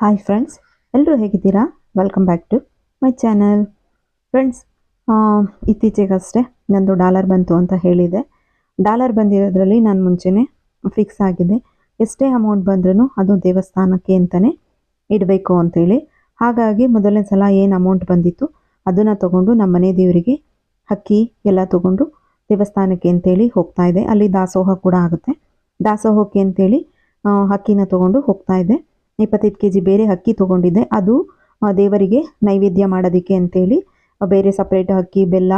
Hi friends ಎಲ್ಲರೂ ಹೇಗಿದ್ದೀರಾ? Welcome back to my channel friends ಇತ್ತೀಚೆಗಷ್ಟೇ ನಂದು ಡಾಲರ್ ಬಂತು ಅಂತ ಹೇಳಿದೆ. ಡಾಲರ್ ಬಂದಿರೋದ್ರಲ್ಲಿ ನಾನು ಮುಂಚೆನೇ ಫಿಕ್ಸ್ ಆಗಿದೆ. ಎಷ್ಟೇ ಅಮೌಂಟ್ ಬಂದ್ರೂ ಅದು ದೇವಸ್ಥಾನಕ್ಕೆ ಅಂತಲೇ ಇಡಬೇಕು ಅಂತೇಳಿ. ಹಾಗಾಗಿ ಮೊದಲನೇ ಸಲ ಏನು ಅಮೌಂಟ್ ಬಂದಿತ್ತು ಅದನ್ನು ತೊಗೊಂಡು ನಮ್ಮ ಮನೆ ದೇವರಿಗೆ ಅಕ್ಕಿ ಎಲ್ಲ ತೊಗೊಂಡು ದೇವಸ್ಥಾನಕ್ಕೆ ಅಂತೇಳಿ ಹೋಗ್ತಾ ಇದೆ ಅಲ್ಲಿ ದಾಸೋಹ ಕೂಡ ಆಗುತ್ತೆ. ದಾಸೋಹಕ್ಕೆ ಅಂತೇಳಿ ಅಕ್ಕಿನ ತಗೊಂಡು ಹೋಗ್ತಾ ಇದೆ ಇಪ್ಪತ್ತೈದು ಕೆ ಜಿ ಬೇರೆ ಅಕ್ಕಿ ತೊಗೊಂಡಿದ್ದೆ. ಅದು ದೇವರಿಗೆ ನೈವೇದ್ಯ ಮಾಡೋದಕ್ಕೆ ಅಂತೇಳಿ ಬೇರೆ ಸಪ್ರೇಟ್ ಅಕ್ಕಿ, ಬೆಲ್ಲ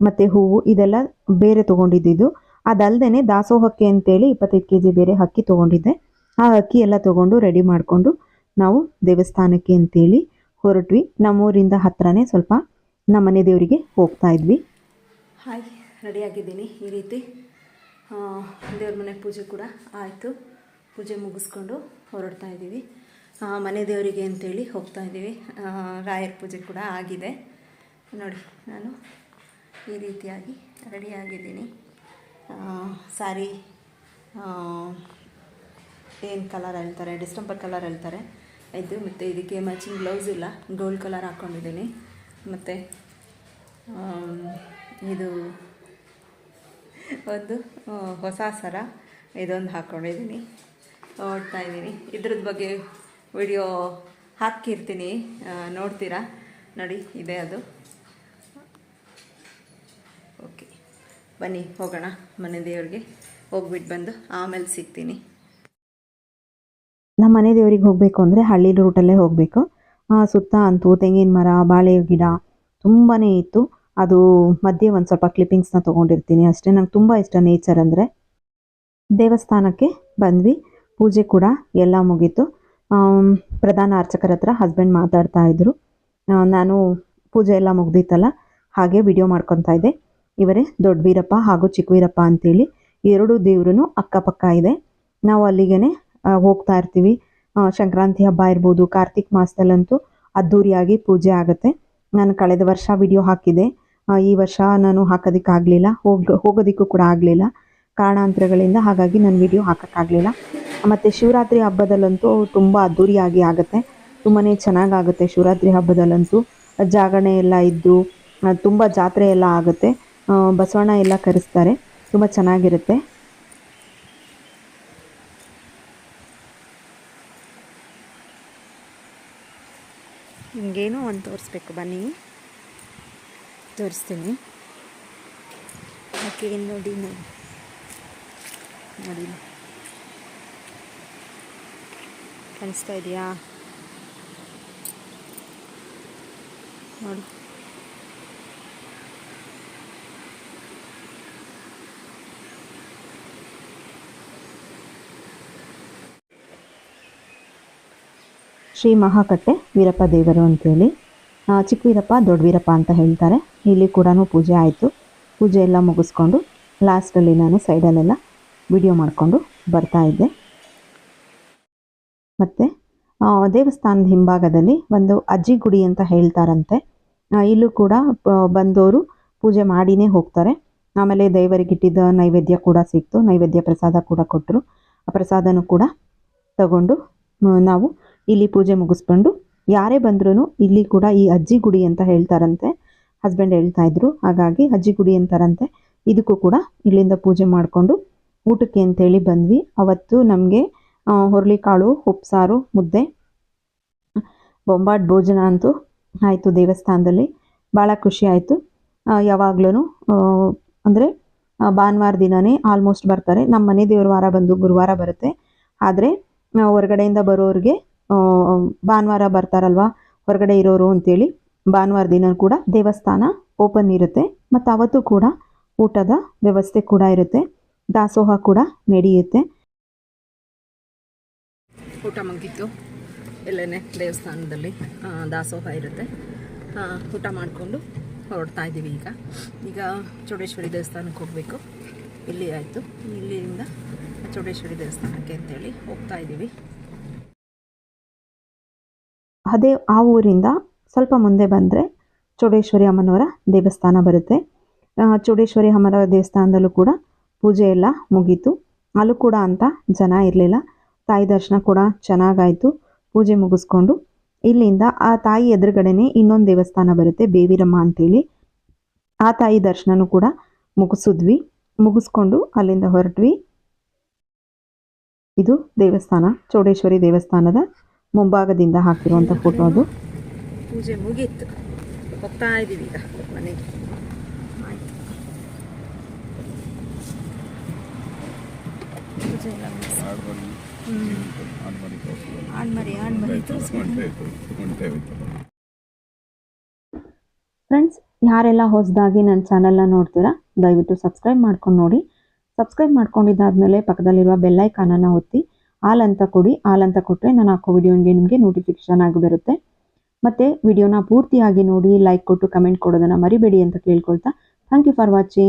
ಮತ್ತು ಹೂವು ಇದೆಲ್ಲ ಬೇರೆ ತೊಗೊಂಡಿದ್ದು ಅದಲ್ಲದೆ ದಾಸೋಹಕ್ಕೆ ಅಂತೇಳಿ ಇಪ್ಪತ್ತೈದು ಕೆ ಜಿ ಬೇರೆ ಅಕ್ಕಿ ತೊಗೊಂಡಿದ್ದೆ. ಆ ಅಕ್ಕಿ ಎಲ್ಲ ತೊಗೊಂಡು ರೆಡಿ ಮಾಡಿಕೊಂಡು ನಾವು ದೇವಸ್ಥಾನಕ್ಕೆ ಅಂತೇಳಿ ಹೊರಟ್ವಿ. ನಮ್ಮೂರಿಂದ ಹತ್ರನೇ ಸ್ವಲ್ಪ ನಮ್ಮನೆ ದೇವರಿಗೆ ಹೋಗ್ತಾ ಇದ್ವಿ. ಹಾಯ್ ರೆಡಿಯಾಗಿದ್ದೀನಿ ಈ ರೀತಿ. ದೇವ್ರ ಮನೆ ಪೂಜೆ ಕೂಡ ಆಯಿತು. ಪೂಜೆ ಮುಗಿಸ್ಕೊಂಡು ಹೊರಡ್ತಾ ಇದ್ದೀವಿ. ಮನೆ ದೇವರಿಗೆ ಅಂತೇಳಿ ಹೋಗ್ತಾ ಇದ್ದೀವಿ. ರಾಯರ ಪೂಜೆ ಕೂಡ ಆಗಿದೆ. ನೋಡಿ, ನಾನು ಈ ರೀತಿಯಾಗಿ ರೆಡಿಯಾಗಿದ್ದೀನಿ. ಸ್ಯಾರಿ ಏನು ಕಲರ್ ಹೇಳ್ತಾರೆ? ಡಿಸ್ಟಂಬರ್ ಕಲರ್ ಹೇಳ್ತಾರೆ. ಇದು ಮತ್ತು ಇದಕ್ಕೆ ಮ್ಯಾಚಿಂಗ್ ಬ್ಲೌಸ್ ಇಲ್ಲ. ಗೋಲ್ಡ್ ಕಲರ್ ಹಾಕ್ಕೊಂಡಿದ್ದೀನಿ ಮತ್ತು ಇದು ಒಂದು ಹೊಸ ಸರ ಇದೊಂದು ಹಾಕ್ಕೊಂಡಿದ್ದೀನಿ ಓಡ್ತಾ ಇದ್ದೀನಿ. ಇದ್ರದ್ದು ಬಗ್ಗೆ ವಿಡಿಯೋ ಹಾಕಿರ್ತೀನಿ ನೋಡ್ತೀರಾ? ನೋಡಿ, ಇದೆ ಅದು. ಓಕೆ. ಬನ್ನಿ, ಹೋಗೋಣ ಮನೆ ದೇವ್ರಿಗೆ. ಹೋಗ್ಬಿಟ್ಟು ಬಂದು ಆಮೇಲೆ ಸಿಗ್ತೀನಿ. ನಮ್ಮ ಮನೆ ದೇವರಿಗೆ ಹೋಗಬೇಕು ಅಂದರೆ ಹಳ್ಳಿ ರೂಟಲ್ಲೇ ಹೋಗಬೇಕು. ಸುತ್ತ ಅಂತೂ ತೆಂಗಿನ ಮರ, ಬಾಳೆ ಗಿಡ ತುಂಬಾ ಇತ್ತು. ಅದು ಮಧ್ಯೆ ಒಂದು ಸ್ವಲ್ಪ ಕ್ಲಿಪ್ಪಿಂಗ್ಸ್ನ ತೊಗೊಂಡಿರ್ತೀನಿ. ಅಷ್ಟೇ ನಂಗೆ ತುಂಬ ಇಷ್ಟ ನೇಚರ್ ಅಂದರೆ. ದೇವಸ್ಥಾನಕ್ಕೆ ಬಂದ್ವಿ. ಪೂಜೆ ಕೂಡ ಎಲ್ಲ ಮುಗೀತು. ಪ್ರಧಾನ ಅರ್ಚಕರ ಹತ್ರ ಹಸ್ಬೆಂಡ್ ಮಾತಾಡ್ತಾ ಇದ್ರು. ನಾನು ಪೂಜೆ ಎಲ್ಲ ಮುಗ್ದಿತ್ತಲ್ಲ, ಹಾಗೆ ವಿಡಿಯೋ ಮಾಡ್ಕೊತಾ ಇದ್ದೆ. ಇವರೇ ದೊಡ್ಡ ವೀರಪ್ಪ ಹಾಗೂ ಚಿಕ್ಕ ವೀರಪ್ಪ ಅಂತೇಳಿ ಎರಡು ದೇವ್ರೂ ಅಕ್ಕಪಕ್ಕ ಇದೆ. ನಾವು ಅಲ್ಲಿಗೆ ಹೋಗ್ತಾ ಇರ್ತೀವಿ. ಸಂಕ್ರಾಂತಿ ಹಬ್ಬ ಇರ್ಬೋದು, ಕಾರ್ತಿಕ್ ಮಾಸದಲ್ಲಂತೂ ಅದ್ದೂರಿಯಾಗಿ ಪೂಜೆ ಆಗುತ್ತೆ. ನಾನು ಕಳೆದ ವರ್ಷ ವಿಡಿಯೋ ಹಾಕಿದೆ ಈ ವರ್ಷ ನಾನು ಹಾಕೋದಕ್ಕಾಗಲಿಲ್ಲ, ಹೋಗಿ, ಹೋಗೋದಕ್ಕೂ ಕೂಡ ಆಗಲಿಲ್ಲ. ಕಾರಣಾಂತರಗಳಿಂದ ಹಾಗಾಗಿ ನಾನು ವಿಡಿಯೋ ಹಾಕೋಕ್ಕಾಗಲಿಲ್ಲ. ಮತ್ತು ಶಿವರಾತ್ರಿ ಹಬ್ಬದಲ್ಲಂತೂ ತುಂಬ ಅದ್ಧೂರಿಯಾಗಿ ಆಗುತ್ತೆ. ತುಂಬಾ ಚೆನ್ನಾಗಾಗುತ್ತೆ ಶಿವರಾತ್ರಿ ಹಬ್ಬದಲ್ಲಂತೂ. ಜಾಗರಣೆ ಎಲ್ಲ ಇದ್ದು ತುಂಬ ಜಾತ್ರೆ ಎಲ್ಲ ಆಗುತ್ತೆ. ಬಸವಣ್ಣ ಎಲ್ಲ ಕರೆಸ್ತಾರೆ. ತುಂಬ ಚೆನ್ನಾಗಿರುತ್ತೆ. ಹಿಂಗೇನೋ ಒಂದು ತೋರಿಸ್ಬೇಕು, ಬನ್ನಿ. ತೋರಿಸ್ತೀನಿ. ಓಕೆ ನೋಡಿ. ನೋಡಿ ನೋಡಿ ಕಾಣಿಸ್ತಾ ಇದೆಯಾ? ನೋಡು. ಶ್ರೀ ಮಹಾಕಟ್ಟೆ ವೀರಪ್ಪ ದೇವರು ಅಂತೇಳಿ. ಚಿಕ್ಕ ವೀರಪ್ಪ ದೊಡ್ಡ ವೀರಪ್ಪ ಅಂತ ಹೇಳ್ತಾರೆ. ಇಲ್ಲಿ ಕೂಡ ಪೂಜೆ ಆಯಿತು. ಪೂಜೆ ಎಲ್ಲ ಮುಗಿಸ್ಕೊಂಡು ಲಾಸ್ಟಲ್ಲಿ ನಾನು ಸೈಡಲ್ಲೆಲ್ಲ ವಿಡಿಯೋ ಮಾಡಿಕೊಂಡು ಬರ್ತಾ ಇದ್ದೆ. ಮತ್ತು ದೇವಸ್ಥಾನದ ಹಿಂಭಾಗದಲ್ಲಿ ಒಂದು ಅಜ್ಜಿ ಗುಡಿ ಅಂತ ಹೇಳ್ತಾರಂತೆ. ಇಲ್ಲೂ ಕೂಡ ಬಂದವರು ಪೂಜೆ ಮಾಡಿನೇ ಹೋಗ್ತಾರೆ. ಆಮೇಲೆ ದೇವರಿಗಿಟ್ಟಿದ್ದ ನೈವೇದ್ಯ ಕೂಡ ಸಿಕ್ತು. ನೈವೇದ್ಯ ಪ್ರಸಾದ ಕೂಡ ಕೊಟ್ಟರು. ಆ ಪ್ರಸಾದನೂ ಕೂಡ ತಗೊಂಡು ನಾವು ಇಲ್ಲಿ ಪೂಜೆ ಮುಗಿಸ್ಕೊಂಡು, ಯಾರೇ ಬಂದ್ರೂ ಇಲ್ಲಿ ಕೂಡ ಈ ಅಜ್ಜಿ ಗುಡಿ ಅಂತ ಹೇಳ್ತಾರಂತೆ. ಹಸ್ಬೆಂಡ್ ಹೇಳ್ತಾ ಇದ್ರು. ಹಾಗಾಗಿ ಅಜ್ಜಿ ಗುಡಿ ಅಂತಾರಂತೆ. ಇದಕ್ಕೂ ಕೂಡ ಇಲ್ಲಿಂದ ಪೂಜೆ ಮಾಡಿಕೊಂಡು ಊಟಕ್ಕೆ ಅಂತೇಳಿ ಬಂದ್ವಿ. ಅವತ್ತು ನಮಗೆ ಹುರುಳಿಕಾಳು, ಉಪ್ಸಾರು, ಮುದ್ದೆ. ಬೊಂಬಾಟ್ ಭೋಜನ ಅಂತೂ ಆಯಿತು ದೇವಸ್ಥಾನದಲ್ಲಿ. ಭಾಳ ಖುಷಿ ಆಯಿತು. ಯಾವಾಗ್ಲೂ ಅಂದರೆ ಭಾನುವಾರ ದಿನವೇ ಆಲ್ಮೋಸ್ಟ್ ಬರ್ತಾರೆ. ನಮ್ಮ ಮನೆ ದೇವ್ರ ವಾರ ಬಂದು ಗುರುವಾರ ಬರುತ್ತೆ. ಆದರೆ ಹೊರಗಡೆಯಿಂದ ಬರೋರಿಗೆ ಭಾನುವಾರ ಬರ್ತಾರಲ್ವ, ಹೊರಗಡೆ ಇರೋರು ಅಂತೇಳಿ, ಭಾನುವಾರ ದಿನ ಕೂಡ ದೇವಸ್ಥಾನ ಓಪನ್ ಇರುತ್ತೆ. ಮತ್ತು ಅವತ್ತು ಕೂಡ ಊಟದ ವ್ಯವಸ್ಥೆ ಕೂಡ ಇರುತ್ತೆ. ದಾಸೋಹ ಕೂಡ ನಡೆಯುತ್ತೆ. ಊಟ ಮುಗೀತು. ಇಲ್ಲೇ ದೇವಸ್ಥಾನದಲ್ಲಿ ದಾಸೋಹ ಇರುತ್ತೆ. ಊಟ ಮಾಡಿಕೊಂಡು ಹೊರಡ್ತಾ ಇದ್ದೀವಿ ಈಗ. ಈಗ ಚೌಡೇಶ್ವರಿ ದೇವಸ್ಥಾನಕ್ಕೆ ಹೋಗಬೇಕು. ಇಲ್ಲಿ ಆಯಿತು. ಇಲ್ಲಿಂದ ಚೌಡೇಶ್ವರಿ ದೇವಸ್ಥಾನಕ್ಕೆ ಅಂತೇಳಿ ಹೋಗ್ತಾ ಇದ್ದೀವಿ. ಅದೇ ಆ ಊರಿಂದ ಸ್ವಲ್ಪ ಮುಂದೆ ಬಂದರೆ ಚೌಡೇಶ್ವರಿ ಅಮ್ಮನವರ ದೇವಸ್ಥಾನ ಬರುತ್ತೆ. ಚೌಡೇಶ್ವರಿ ಅಮ್ಮನವರ ದೇವಸ್ಥಾನದಲ್ಲೂ ಕೂಡ ಪೂಜೆ ಎಲ್ಲ ಮುಗೀತು. ಅಲ್ಲೂ ಕೂಡ ಅಂತ ಜನ ಇರಲಿಲ್ಲ. ತಾಯಿ ದರ್ಶನ ಕೂಡ ಚೆನ್ನಾಗಾಯಿತು. ಪೂಜೆ ಮುಗಿಸ್ಕೊಂಡು ಇಲ್ಲಿಂದ ಆ ತಾಯಿ ಎದುರುಗಡೆನೆ ಇನ್ನೊಂದು ದೇವಸ್ಥಾನ ಬರುತ್ತೆ ಬೇವಿರಮ್ಮ ಅಂತೇಳಿ. ಆ ತಾಯಿ ದರ್ಶನನೂ ಕೂಡ ಮುಗಿಸಿದ್ವಿ. ಮುಗಿಸ್ಕೊಂಡು ಅಲ್ಲಿಂದ ಹೊರಟ್ವಿ. ಇದು ದೇವಸ್ಥಾನ ಚೌಡೇಶ್ವರಿ ದೇವಸ್ಥಾನದ ಮುಂಭಾಗದಿಂದ ಹಾಕಿರುವಂಥ ಫೋಟೋ ಅದು. ಪೂಜೆ ಮುಗೀತು. ಹೋಗ್ತಾ ಇದ್ದೀವಿ ಈಗ ಮನೆಗೆ. ಆಯ್ತು. ಫ್ರೆಂಡ್ಸ್ ಯಾರೆಲ್ಲ ಹೊಸದಾಗಿ ನನ್ನ ಚಾನಲ್ನ ನೋಡ್ತೀರಾ, ದಯವಿಟ್ಟು ಸಬ್ಸ್ಕ್ರೈಬ್ ಮಾಡ್ಕೊಂಡು ನೋಡಿ. ಸಬ್ಸ್ಕ್ರೈಬ್ ಮಾಡ್ಕೊಂಡಿದ್ದಾದ್ಮೇಲೆ ಪಕ್ಕದಲ್ಲಿರುವ ಬೆಲ್ಲೈಕಾನನ್ನು ಒತ್ತಿ, ಆಲ್ ಅಂತ ಕೊಡಿ, ಆಲ್ ಅಂತ ಕೊಟ್ಟರೆ ನಾನು ಹಾಕೋ ವಿಡಿಯೋಗೆ ನಿಮಗೆ ನೋಟಿಫಿಕೇಶನ್ ಆಗಿ ಬರುತ್ತೆ. ಮತ್ತು ವಿಡಿಯೋನ ಪೂರ್ತಿಯಾಗಿ ನೋಡಿ ಲೈಕ್ ಕೊಟ್ಟು ಕಮೆಂಟ್ ಕೊಡೋದನ್ನು ಮರಿಬೇಡಿ ಅಂತ ಕೇಳ್ಕೊಳ್ತಾ ಥ್ಯಾಂಕ್ ಯು ಫಾರ್ ವಾಚಿಂಗ್